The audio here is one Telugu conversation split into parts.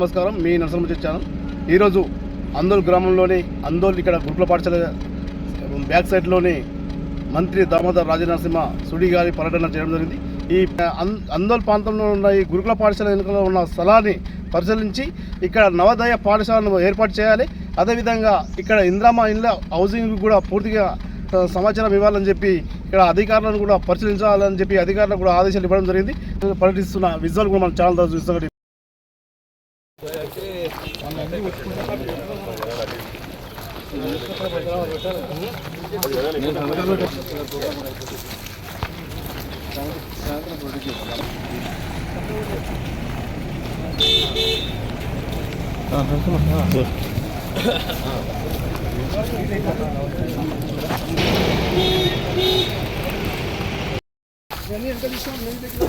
నమస్కారం. మీ నరసింహ వచ్చాను ఈరోజు అందోల్ గ్రామంలోని అందోల్ ఇక్కడ గురుకుల పాఠశాల బ్యాక్ సైడ్లోని మంత్రి దామోదర్ రాజనరసింహ సుడి గారి పర్యటన చేయడం జరిగింది. ఈ అందోల్ ప్రాంతంలో ఉన్న ఈ గురుకుల పాఠశాల వెనుకలో ఉన్న స్థలాన్ని పరిశీలించి ఇక్కడ నవోదయ పాఠశాలను ఏర్పాటు చేయాలి. అదేవిధంగా ఇక్కడ ఇంద్రామా ఇళ్ళ హౌసింగ్ కూడా పూర్తిగా సమాచారం ఇవ్వాలని చెప్పి ఇక్కడ అధికారులను కూడా పరిశీలించాలని చెప్పి అధికారులకు కూడా ఆదేశాలు ఇవ్వడం జరిగింది. పర్యటిస్తున్న విజువల్ కూడా మనం ఛానల్ ఎంత విషయం నేను దగ్గర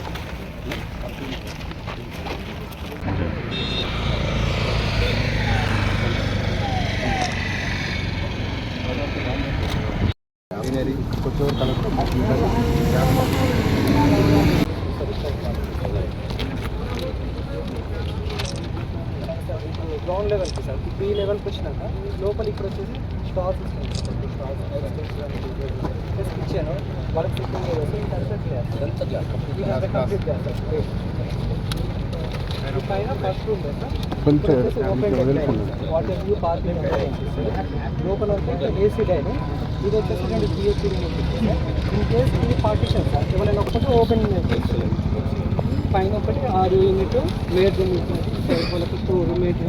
గ్రౌండ్ లెవెల్కి సార్ బి లెవెల్కి వచ్చినాక లోపల ఇక్కడ వచ్చేసి స్టాల్స్ ఇస్తాం స్టాల్స్ ఇచ్చాను వాళ్ళకి ఫిట్టింగ్ చేసి కంప్లీట్ చేస్తారు లోపల వచ్చేసి ఏసీ ఇది వచ్చేసి రెండు జిఎస్టీ రూమ్ ఉంటుంది ఇన్ కేస్ ఇది పార్టీషన్ సార్ ఎవరైనా ఒకటి ఓపెన్ పైన ఒకటి ఆరు యూనిట్ మేడ్ యూనిట్ వాళ్ళకి టూ మేడ్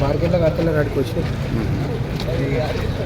మార్కెట్లో కడుతున్నారు అడిగి వచ్చి Yeah.